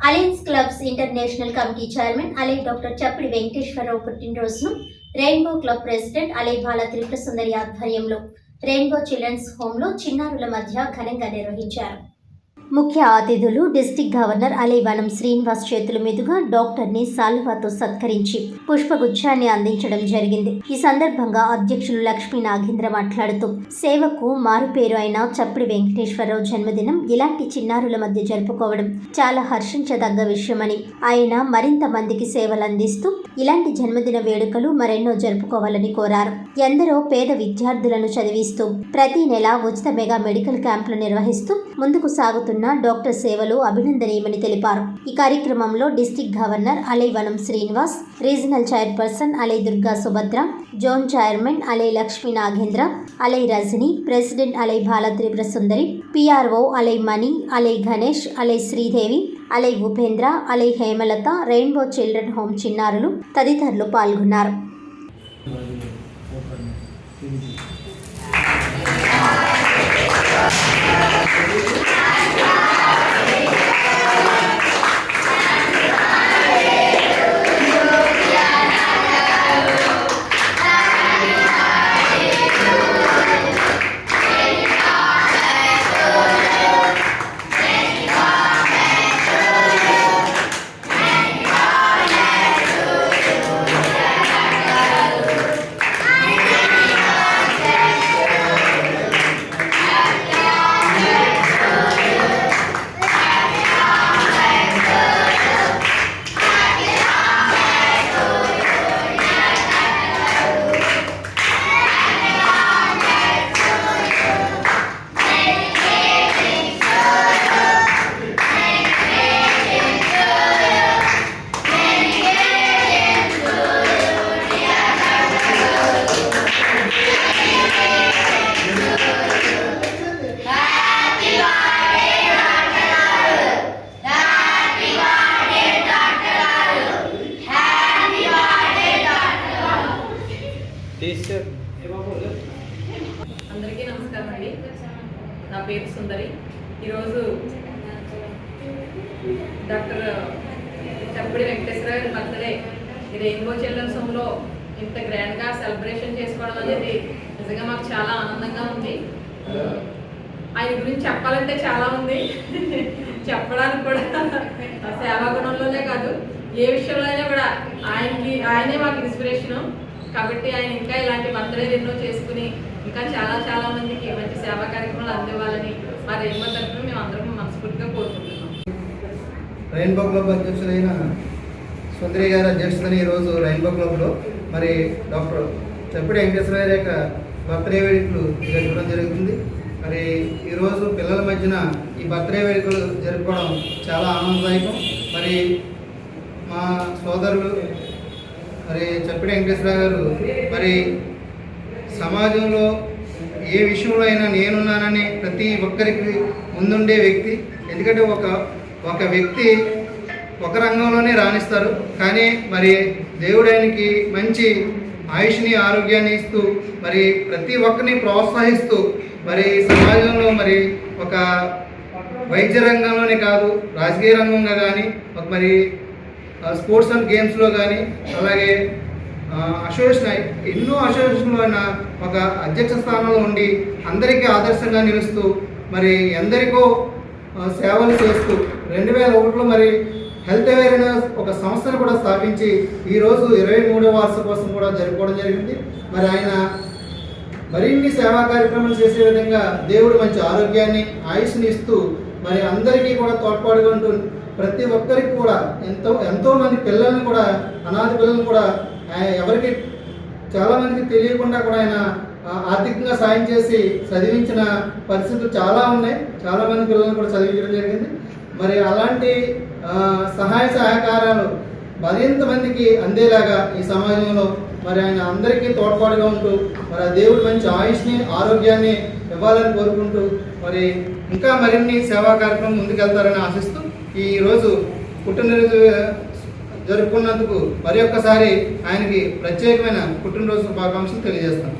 Alliance Clubs International committee chairman Ally doctor Chappidi Venkateswararao పుట్టినరోజును Rainbow club president Ally Bala Tripura Sundari ఆధ్వర్యంలో Rainbow children's హోమ్లో చిన్నారుల మధ్య ఘనంగా నిర్వహించారు. ముఖ్య అతిథులు డిస్టిక్ గవర్నర్ అలైవనం శ్రీనివాస్ చేతుల మీదుగా డాక్టర్ని సాల్వాతో సత్కరించి పుష్పగుచ్ఛాన్ని అందించడం జరిగింది. ఈ సందర్భంగా అధ్యక్షులు లక్ష్మీ నాగేంద్ర మాట్లాడుతూ సేవకు మారుపేరు అయిన చప్పిడి వెంకటేశ్వరరావు జన్మదినం ఇలాంటి చిన్నారుల మధ్య జరుపుకోవడం చాలా హర్షించదగ్గ విషయమని ఆయన మరింత మందికి సేవలు అందిస్తూ ఇలాంటి జన్మదిన వేడుకలు మరెన్నో జరుపుకోవాలని కోరారు. ఎందరో పేద విద్యార్థులను చదివిస్తూ ప్రతి నెల ఉచిత మెగా మెడికల్ క్యాంపులు నిర్వహిస్తూ ముందుకు సాగుతున్న డాక్టర్ సేవలు అభినందనీయమని తెలిపారు. ఈ కార్యక్రమంలో district governor Alaivanam Srinivas regional chairperson Ally Durga Subhadra zone chairman Ally Lakshmi Nagendra Ally Rajani president Ally Balatripura Sundari PRO Ally Mani Ally Ganesh Ally Sridevi Ally Upendra Ally Hemalatha Rainbow children home చిన్నారులు తదితరులు పాల్గొన్నారు. Teacher అందరికీ నమస్కారం అండి. నా పేరు సుందరి. ఈరోజు doctor చప్పడి Venkateswara గారి బర్త్డే. ఈ రెయిన్బో చిల్డ్రన్స్ హోమ్లో ఇంత గ్రాండ్గా సెలబ్రేషన్ చేసుకోవడం అనేది నిజంగా మాకు చాలా ఆనందంగా ఉంది. ఆయన గురించి చెప్పాలంటే చాలా ఉంది. చెప్పడానికి కూడా సేవా గుణంలోనే కాదు. ఏ విషయంలో అయినా కూడా ఆయనకి ఆయనే మాకు ఇన్స్పిరేషను కాబట్టి ఆయన ఇంకా ఇలాంటి బర్త్డే ఎన్నో చేసుకుని ఇంకా చాలా చాలా మందికి మంచి సేవా కార్యక్రమాలు అందివ్వాలని మా రెయిన్బో తరఫున మేము అందరం మనస్ఫూర్తిగా కోరుకుంటున్నాం. రెయిన్బో క్లబ్ అధ్యక్షులైన సుందరి గారి అధ్యక్షతన ఈరోజు రెయిన్బో క్లబ్లో మరి డాక్టర్ చెప్పడి వెంకటేశ్వర గారి యొక్క బర్త్డే వేడుకలు జరపడం జరుగుతుంది. మరి ఈరోజు పిల్లల మధ్యన ఈ బర్త్డే వేడుకలు జరుపుకోవడం చాలా ఆనందదాయకం. మరి మా సోదరులు మరి చప్పిడి వెంకటేశ్వర గారు మరి సమాజంలో ఏ విషయంలో అయినా నేనున్నానని ప్రతి ఒక్కరికి ముందుండే వ్యక్తి. ఎందుకంటే ఒక ఒక వ్యక్తి ఒక రంగంలోనే రాణిస్తారు. కానీ మరి దేవుడు ఆయనకి మంచి ఆయుష్ని ఆరోగ్యాన్ని ఇస్తూ మరి ప్రతి ఒక్కరిని ప్రోత్సహిస్తూ మరి సమాజంలో మరి ఒక వైద్య రంగంలోనే కాదు రాజకీయ రంగంగా కానీ ఒక మరి స్పోర్ట్స్ అండ్ గేమ్స్లో కానీ అలాగే అసోసియేషన్ ఎన్నో అసోసియేషన్లో అయినా ఒక అధ్యక్ష స్థానంలో ఉండి అందరికీ ఆదర్శంగా నిలుస్తూ మరి ఎందరికో సేవలు చేస్తూ రెండు వేల ఒకటిలో మరి హెల్త్ అవేర్నెస్ ఒక సంస్థను కూడా స్థాపించి ఈరోజు ఇరవై మూడో వార్షికోత్సవం కూడా జరుపుకోవడం జరిగింది. మరి ఆయన మరిన్ని సేవా కార్యక్రమాలు చేసే విధంగా దేవుడు మంచి ఆరోగ్యాన్ని ఆయుష్ని ఇస్తూ మరి అందరికీ కూడా తోడ్పాటుగా ప్రతి ఒక్కరికి కూడా ఎంతో ఎంతో మంది పిల్లల్ని కూడా అనాథ పిల్లల్ని కూడా ఆయన ఎవరికి చాలామందికి తెలియకుండా కూడా ఆయన ఆర్థికంగా సాయం చేసి చదివించిన పరిస్థితులు చాలా ఉన్నాయి. చాలామంది పిల్లల్ని కూడా చదివించడం జరిగింది. మరి అలాంటి సహాయ సహకారాలు మరింత మందికి అందేలాగా ఈ సమాజంలో మరి ఆయన అందరికీ తోడ్పాటుగా ఉంటూ మరి ఆ దేవుడు మంచి ఆయుష్ని ఆరోగ్యాన్ని ఇవ్వాలని కోరుకుంటూ మరి ఇంకా మరిన్ని సేవా కార్యక్రమం ముందుకెళ్తారని ఆశిస్తూ ఈరోజు పుట్టినరోజు జరుపుకున్నందుకు మరి ఒక్కసారి ఆయనకి ప్రత్యేకమైన పుట్టినరోజు శుభాకాంక్షలు తెలియజేస్తాను.